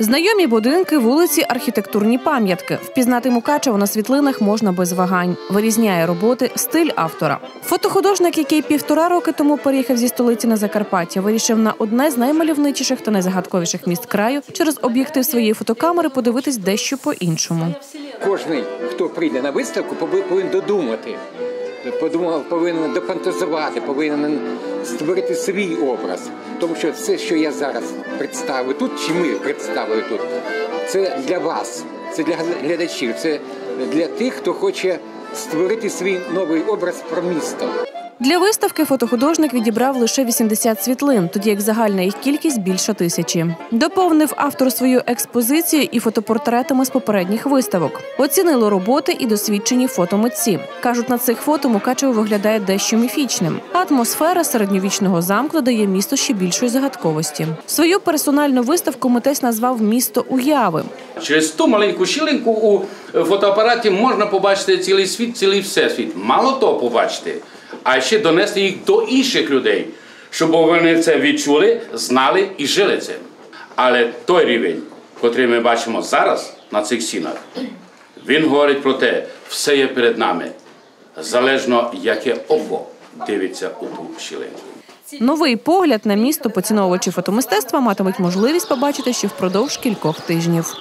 Знайомі будинки, вулиці, архітектурні пам'ятки. Впізнати Мукачево на світлинах можна без вагань. Вирізняє роботи стиль автора. Фотохудожник, який півтора роки тому переїхав зі столиці на Закарпаття, вирішив на одне з наймальовничіших та найзагадковіших міст краю через об'єктив своєї фотокамери подивитись дещо по-іншому. Кожний, хто прийде на виставку, пови- повинен додумати. Повинен дофантазувати, повинен створити свій образ. Тому що все, що я зараз представив тут, чи ми представили тут, це для вас, це для глядачів, це для тих, хто хоче створити свій новий образ про місто. Для виставки фотохудожник відібрав лише 80 світлин, тоді як загальна їх кількість більше тисячі. Доповнив автор свою експозицію і фотопортретами з попередніх виставок. Оцінили роботи і досвідчені фотомитці. кажуть, на цих фото Мукачево виглядає дещо міфічним. Атмосфера середньовічного замку додає місту ще більшої загадковості. Свою персональну виставку митець назвав місто уяви. Через ту маленьку щілинку у фотоапараті можна побачити цілий світ, цілий всесвіт. Мало того побачити, а ще донести їх до інших людей, щоб вони це відчули, знали і жили цим. Але той рівень, котрий ми бачимо зараз на цих стінах, він говорить про те, все є перед нами, залежно яке око дивиться у ту щілинку. Новий погляд на місто поціновувачі фотомистецтва матимуть можливість побачити ще впродовж кількох тижнів.